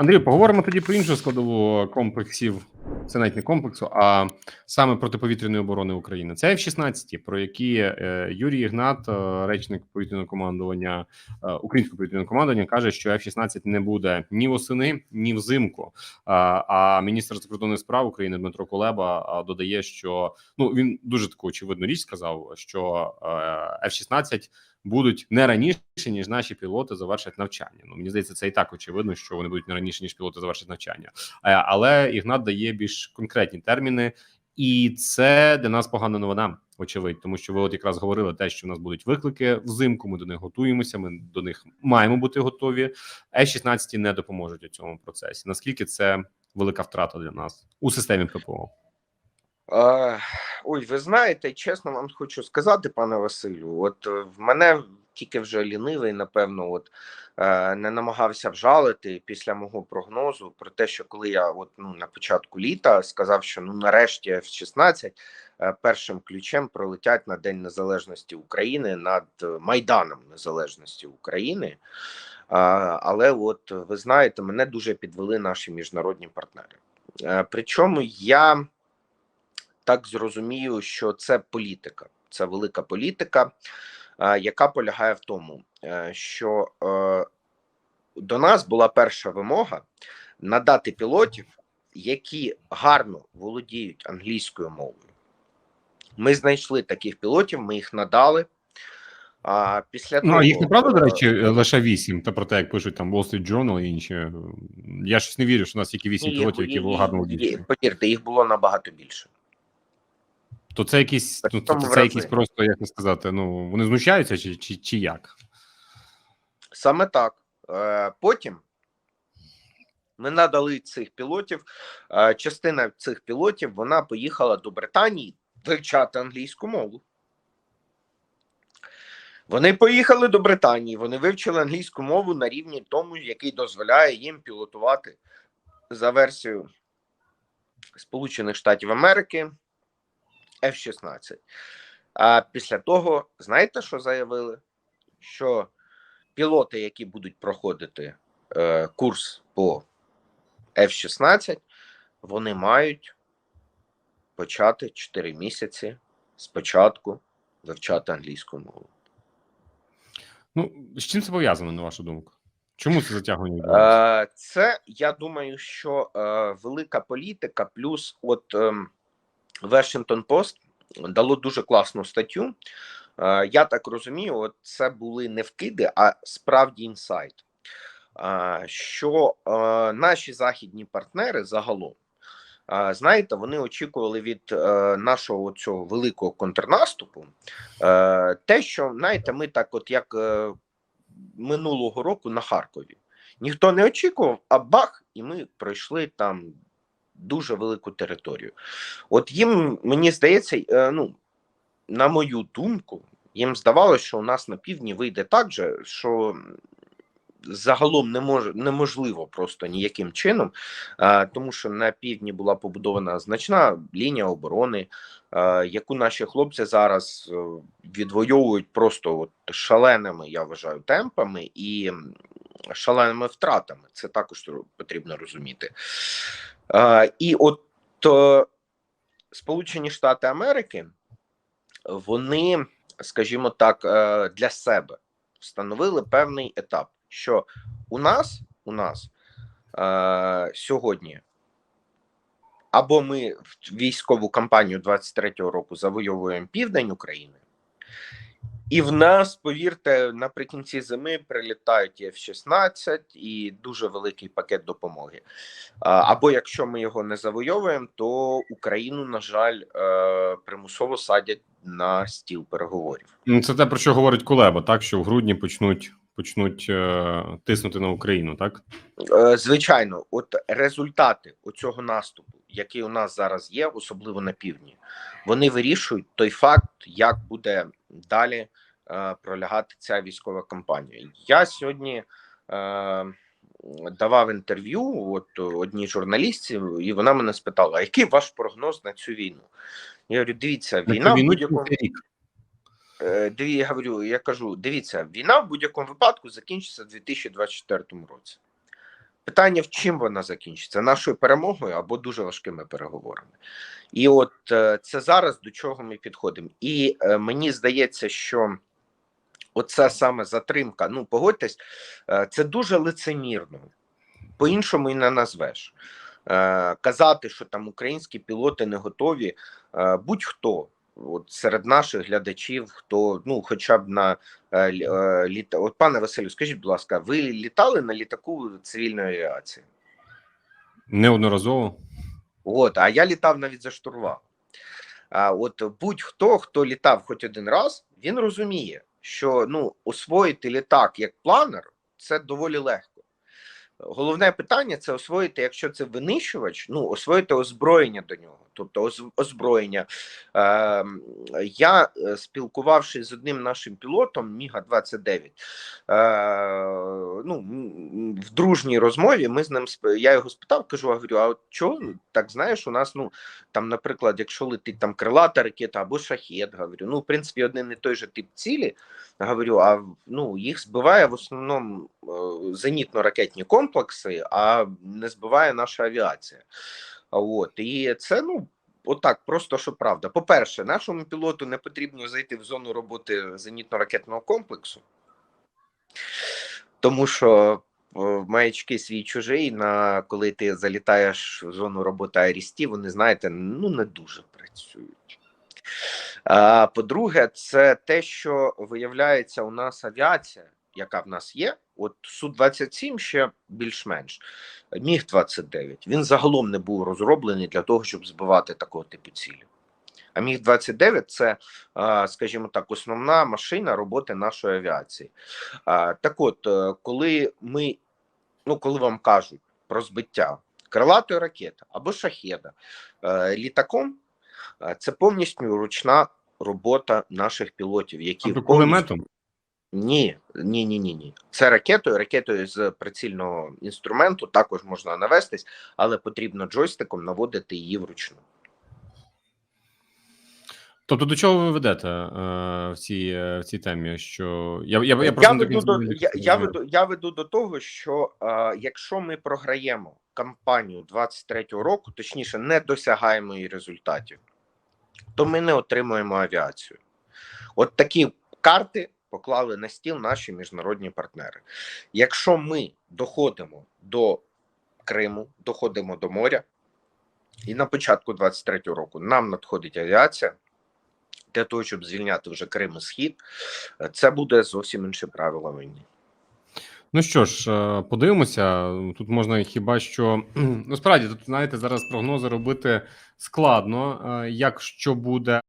Андрію, поговоримо тоді про іншу складову комплексів. Це навіть не комплексу, а саме протиповітряної оборони України. Це F-16, про які е, Юрій Ігнат, е, речник повітряного командування е, українського повітряного командування, каже, що F-16 не буде ні восени, ні взимку. А, міністр закордонних справ України Дмитро Кулеба додає, що ну він дуже таку очевидну річ сказав, що е, F-16 будуть не раніше, ніж наші пілоти завершать навчання. Ну мені здається, це і так очевидно, що вони будуть не раніше, ніж пілоти завершать навчання. Е, Але Ігнат дає більш конкретні терміни, і це для нас погана новина. Очевидь, тому що ви от якраз говорили те, що в нас будуть виклики взимку. Ми до них готуємося. Ми до них маємо бути готові. F-16 не допоможуть у цьому процесі. Наскільки це велика втрата для нас у системі ППО? Е, Ой, ви знаєте, чесно вам хочу сказати, пане Василю, от е, в мене тільки вже лінивий, напевно, от е, не намагався вжалити після мого прогнозу про те, що коли я от ну на початку літа сказав, що ну нарешті F-16 е, першим ключем пролетять на День Незалежності України над Майданом Незалежності України. Але от ви знаєте, мене дуже підвели наші міжнародні партнери. Причому я так зрозумію, що це політика, це велика політика, е, яка полягає в тому, е, що е, до нас була перша вимога надати пілотів, які гарно володіють англійською мовою. Ми знайшли таких пілотів, ми їх надали. А після Ну, того, а їх не правда, до речі, лише вісім. Та про те, як пишуть там Wall Street Journal і інші. Я щось не вірю, що у нас тільки вісім пілотів, які гарно володіють. Повірте, їх було набагато більше. То це якісь, ну, Причому це, в це якісь просто, як сказати, ну вони знущаються чи, чи, чи як? Саме так. Е, Потім ми надали цих пілотів. Е, Частина цих пілотів вона поїхала до Британії вивчати англійську мову. Вони поїхали до Британії, вони вивчили англійську мову на рівні тому, який дозволяє їм пілотувати за версією Сполучених Штатів Америки F-16. А після того, знаєте, що заявили? Що пілоти, які будуть проходити е, курс по F-16, вони мають почати 4 місяці спочатку вивчати англійську мову. Ну з чим це пов'язано, на вашу думку? Чому це затягування? Е, це я думаю, що е, велика політика, плюс от ем, Washington Post дало дуже класну статтю. Е, я так розумію, це були не вкиди, а справді інсайт. Е, що е, наші західні партнери загалом, знаєте, вони очікували від нашого цього великого контрнаступу те, що знаєте, ми так, от як минулого року на Харкові. Ніхто не очікував, а бах, і ми пройшли там дуже велику територію. От їм, мені здається, е, ну, на мою думку, їм здавалося, що у нас на півдні вийде так же, що загалом не мож, неможливо просто ніяким чином, е, тому що на півдні була побудована значна лінія оборони, е, яку наші хлопці зараз відвоюють просто от шаленими, я вважаю, темпами і шаленими втратами. Це також потрібно розуміти. І от е, Сполучені Штати Америки, вони, скажімо так, е, для себе встановили певний етап, що у нас, у нас е, сьогодні або ми військову кампанію 23-го року завойовуємо південь України, і в нас, повірте, наприкінці зими прилітають і F-16 і дуже великий пакет допомоги. Або якщо ми його не завойовуємо, то Україну, на жаль, е, примусово садять на стіл переговорів. Ну це те про що говорить Кулеба, так що в грудні почнуть почнуть е, тиснути на Україну, так Е, Звичайно, от результати оцього наступу, який у нас зараз є, особливо на півдні, вони вирішують той факт, як буде далі е, пролягати ця військова кампанія. Я сьогодні е, давав інтерв'ю от одній журналістці, і вона мене спитала: а який ваш прогноз на цю війну? Я говорю, дивіться, війна в будь-якому. Е, я говорю, я кажу: дивіться, війна в будь-якому випадку закінчиться в 2024 році. Питання в чим вона закінчиться? Нашою перемогою або дуже важкими переговорами. І от е, це зараз до чого ми підходимо. І е, мені здається, що оця саме затримка, ну погодьтесь, е, це дуже лицемірно. По-іншому і не назвеш. Казати, що там українські пілоти не готові, будь-хто. От серед наших глядачів, хто ну, хоча б на е, е, літа. От, пане Василю, скажіть, будь ласка, ви літали на літаку цивільної авіації? Неодноразово. От, а я літав навіть за штурвал. А от будь-хто, хто літав хоч один раз, він розуміє, що ну, освоїти літак як планер це доволі легко. Головне питання це освоїти, якщо це винищувач, ну освоїти озброєння до нього. Тобто озброєння. Е, я спілкувавшись з одним нашим пілотом Міга 29 е, ну, в дружній розмові ми з ним я його спитав, кажу: а говорю, а от чого так знаєш, у нас ну там, наприклад, якщо летить там крилата ракета або шахет, говорю, ну в принципі один і той же тип цілі. Говорю, а ну їх збиває в основному е, зенітно-ракетні комплекси, а не збиває наша авіація. От і це ну. Отак, просто що правда. По-перше, нашому пілоту не потрібно зайти в зону роботи зенітно-ракетного комплексу, тому що е, маячки свій чужий, на коли ти залітаєш в зону роботи Арісті, вони знаєте, ну не дуже працюють. А, по-друге, це те, що виявляється, у нас авіація, яка в нас є, от Су-27 ще більш-менш, Міг 29 він загалом не був розроблений для того, щоб збивати такого типу цілі. А Міг 29 це, скажімо так, основна машина роботи нашої авіації. Так от, е, коли ми, ну коли вам кажуть про збиття крилатої ракети або шахеда е, літаком, е, це повністю ручна робота наших пілотів, які Тобто повністю-. Ні, ні, ні, ні, ні. Це ракетою, ракетою з прицільного інструменту також можна навестись, але потрібно джойстиком наводити її вручну. Тобто, до чого ви ведете е, в цій е, в цій темі? Що я я, я, Я, веду, до, я, я, веду, я веду до того, що е, якщо ми програємо кампанію 23-го року, точніше, не досягаємо її результатів, то ми не отримуємо авіацію. От такі карти поклали на стіл наші міжнародні партнери. Якщо ми доходимо до Криму, доходимо до моря, і на початку 23-го року нам надходить авіація для того, щоб звільняти вже Крим і Схід, це буде зовсім інше правила війни. Ну що ж, е, подивимося. Тут можна хіба що ну справді тут знаєте зараз прогнози робити складно. е, Як що буде